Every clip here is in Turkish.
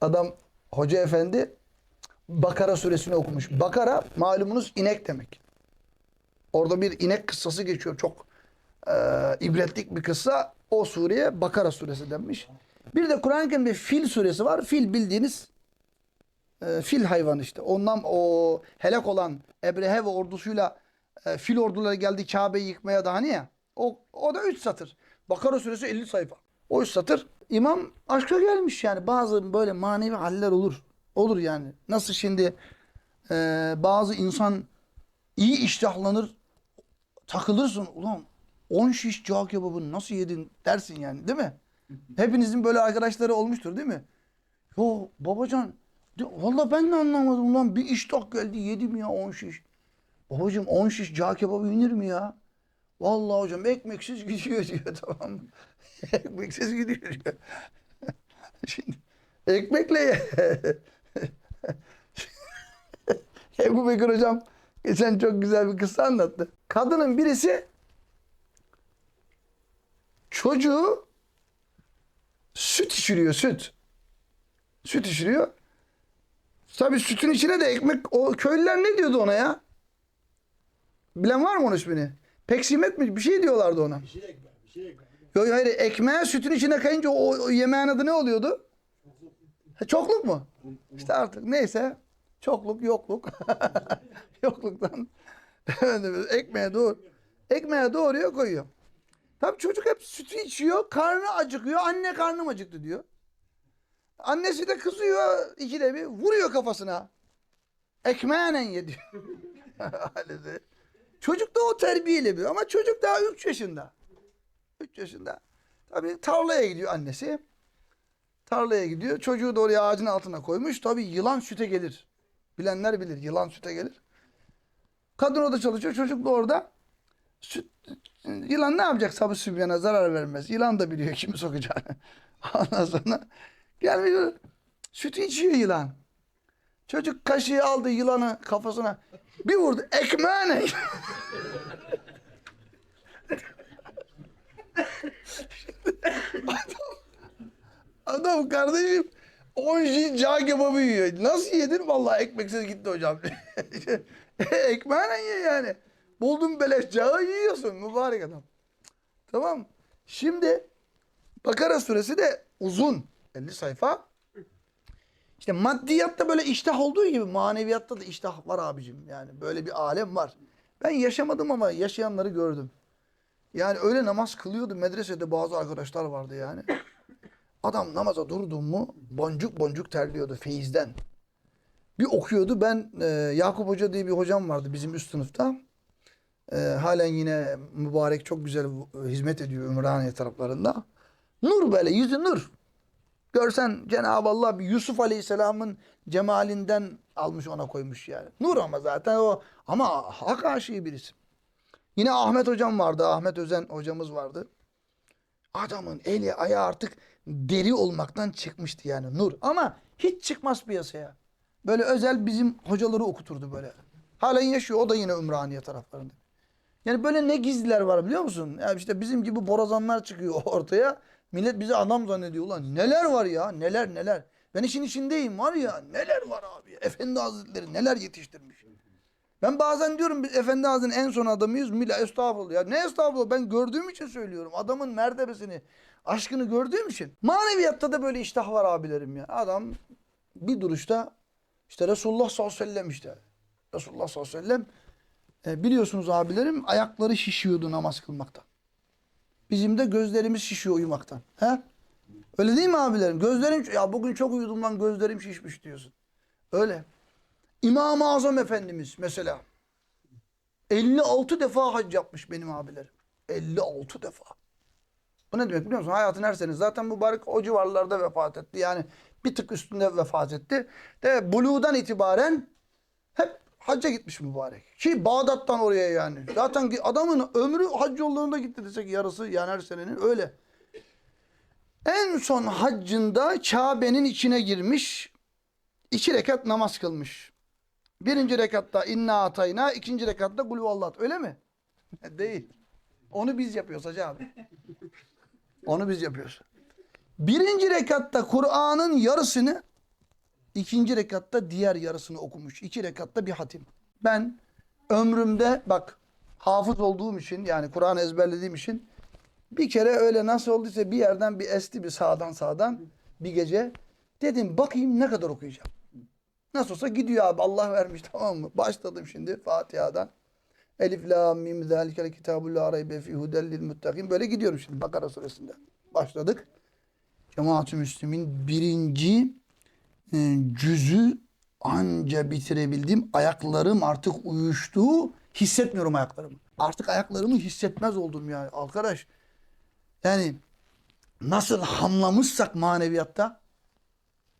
Adam hoca efendi Bakara suresini okumuş. Bakara malumunuz inek demek. Orada bir inek kıssası geçiyor. Çok e, ibretlik bir kıssa. O sureye Bakara suresi denmiş. Bir de Kur'an-ı Kerim'de fil suresi var. Fil bildiğiniz e, fil hayvanı işte. Ondan o helak olan Ebrehe ve ordusuyla e, fil orduları geldi Kabe'yi yıkmaya da hani ya. O, o da 3 satır. Bakara suresi 50 sayfa. O 3 satır. İmam aşka gelmiş yani. Bazı böyle manevi haller olur. Olur yani. Nasıl şimdi e, bazı insan iyi iştahlanır takılırsın. Ulan 10 şiş cağ kebabını nasıl yedin dersin yani değil mi? Hepinizin böyle arkadaşları olmuştur değil mi? Yo babacan valla ben de anlamadım ulan bir iştah geldi yedim ya 10 şiş. Babacım 10 şiş cağ kebabı yenir mi ya? Vallahi hocam ekmeksiz gidiyor diyor tamam mı? ekmeksiz gidiyor diyor. Şimdi ekmekle. Ebu Bekir hocam geçen çok güzel bir kıssa anlattı. Kadının birisi çocuğu süt içiriyor süt. Süt içiriyor. Tabii sütün içine de ekmek o köylüler ne diyordu ona ya? Bilen var mı onun ismini? Peksimet mi? Bir şey diyorlardı ona. Bir. Yok hayır ekmeğe sütün içine kayınca o, o yemeğin adı ne oluyordu? Ha, çokluk mu? İşte artık neyse. Çokluk, yokluk. Yokluktan ekmeğe doğru. Ekmeğe doğruyor koyuyor. Tabii çocuk hep sütü içiyor. Karnı acıkıyor. Anne karnım acıktı diyor. Annesi de kızıyor ikide bir. Vuruyor kafasına. Ekmeğine ye diyor. Çocuk da o terbiyeyle bir. Ama çocuk daha 3 yaşında. 3 yaşında. Tabii tarlaya gidiyor annesi. Tarlaya gidiyor. Çocuğu da oraya ağacın altına koymuş. Tabii yılan süte gelir. Bilenler bilir. Yılan süte gelir. Kadın orada çalışıyor. Çocuk da orada. Süt, yılan ne yapacak sabı sübyana zarar vermez. Yılan da biliyor kimi sokacağını. Ondan sonra gelmiyor. Sütü içiyor yılan. Çocuk kaşığı aldı yılanı kafasına. Bir vurdu. Ekmeğine. Adam kardeşim 10 şey cağ kebabı yiyor. Nasıl yedin? Vallahi ekmeksiz gitti hocam. Ekmeğine ye yani. Buldun beleş cağı yiyorsun mübarek adam. Tamam. Şimdi Bakara suresi de uzun. 50 sayfa. İşte maddiyatta böyle iştah olduğu gibi maneviyatta da iştah var abicim. Yani böyle bir alem var. Ben yaşamadım ama yaşayanları gördüm. Yani öyle namaz kılıyordu. Medresede bazı arkadaşlar vardı yani. Adam namaza durdu mu boncuk boncuk terliyordu feyizden. Bir okuyordu. Ben e, Yakup Hoca diye bir hocam vardı bizim üst sınıfta. E, halen yine mübarek çok güzel hizmet ediyor Ümraniye taraflarında. Nur böyle yüzü nur. Görsen Cenab-ı Allah bir Yusuf Aleyhisselam'ın cemalinden almış ona koymuş yani. Nur ama zaten o ama hak aşığı birisi. Yine Ahmet hocam vardı. Ahmet Özen hocamız vardı. Adamın eli ayağı artık deri olmaktan çıkmıştı yani nur. Ama hiç çıkmaz piyasaya. Böyle özel bizim hocaları okuturdu böyle. Halen yaşıyor. O da yine Ümraniye taraflarında. Yani böyle ne gizliler var biliyor musun? Ya işte bizim gibi borazanlar çıkıyor ortaya. Millet bizi adam zannediyor. Ulan neler var ya neler neler. Ben işin içindeyim var ya neler var abi. Efendi Hazretleri neler yetiştirmiş. Ben bazen diyorum biz Efendi Hazretleri'nin en son adamıyız. Mila estağfurullah. Ya ne estağfurullah ben gördüğüm için söylüyorum. Adamın mertebesini, aşkını gördüğüm için. Maneviyatta da böyle iştah var abilerim ya. Adam bir duruşta işte Resulullah sallallahu aleyhi ve sellem işte. Resulullah sallallahu aleyhi ve sellem e, biliyorsunuz abilerim ayakları şişiyordu namaz kılmaktan. Bizim de gözlerimiz şişiyor uyumaktan. He? Öyle değil mi abilerim? Gözlerim ya bugün çok uyudum lan gözlerim şişmiş diyorsun. Öyle. İmam-ı Azam Efendimiz mesela 56 defa hac yapmış benim abilerim. 56 defa. Bu ne demek biliyor musun? Hayatın her sene zaten mübarek o civarlarda vefat etti. Yani bir tık üstünde vefat etti. De buluğdan itibaren hep hacca gitmiş mübarek. Ki Bağdat'tan oraya yani. Zaten adamın ömrü hac yollarında gitti desek yarısı yani her senenin öyle. En son haccında Kabe'nin içine girmiş. iki rekat namaz kılmış. Birinci rekatta inna atayna, ikinci rekatta kul huvallah. Öyle mi? Değil. Onu biz yapıyoruz hacı abi. Onu biz yapıyoruz. Birinci rekatta Kur'an'ın yarısını İkinci rekatta diğer yarısını okumuş. İki rekatta bir hatim. Ben ömrümde bak hafız olduğum için yani Kur'an ezberlediğim için bir kere öyle nasıl olduysa bir yerden bir esti bir sağdan sağdan bir gece. Dedim bakayım ne kadar okuyacağım. Nasıl olsa gidiyor abi Allah vermiş tamam mı? Başladım şimdi Fatiha'dan. Elif la mim zalikel kitabul la raybe fi hudel lil muttakin. Böyle gidiyorum şimdi Bakara suresinde. Başladık. Cemaat-ı Müslümin birinci cüzü anca bitirebildim. Ayaklarım artık uyuştu. Hissetmiyorum ayaklarımı. Artık ayaklarımı hissetmez oldum yani arkadaş. Yani nasıl hamlamışsak maneviyatta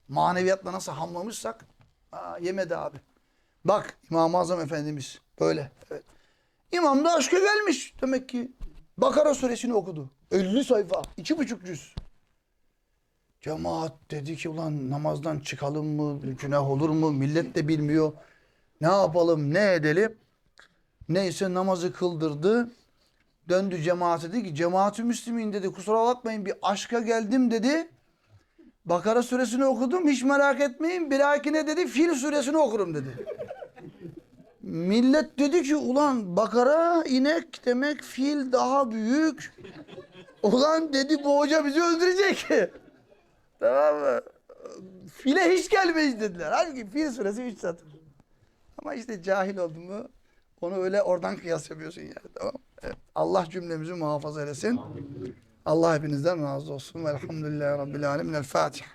maneviyatla nasıl hamlamışsak aa, yemedi abi. Bak İmam-ı Azam Efendimiz böyle. Evet. İmam da aşka gelmiş demek ki. Bakara suresini okudu. 50 sayfa. iki buçuk cüz. Cemaat dedi ki ulan namazdan çıkalım mı? Günah olur mu? Millet de bilmiyor. Ne yapalım? Ne edelim? Neyse namazı kıldırdı. Döndü cemaate dedi ki cemaat-ü müslimin dedi kusura bakmayın bir aşka geldim dedi. Bakara suresini okudum hiç merak etmeyin. Bir dahakine dedi Fil suresini okurum dedi. Millet dedi ki ulan bakara inek demek fil daha büyük. Ulan dedi bu hoca bizi öldürecek. Tamam mı? File hiç gelmeyiz dediler. Halbuki fil suresi 3 satır. Ama işte cahil oldun mu onu öyle oradan kıyas yapıyorsun yani. Tamam? Evet. Allah cümlemizi muhafaza eylesin. Allah hepinizden razı olsun. Velhamdülillahi Rabbil Alemin. El Fatiha.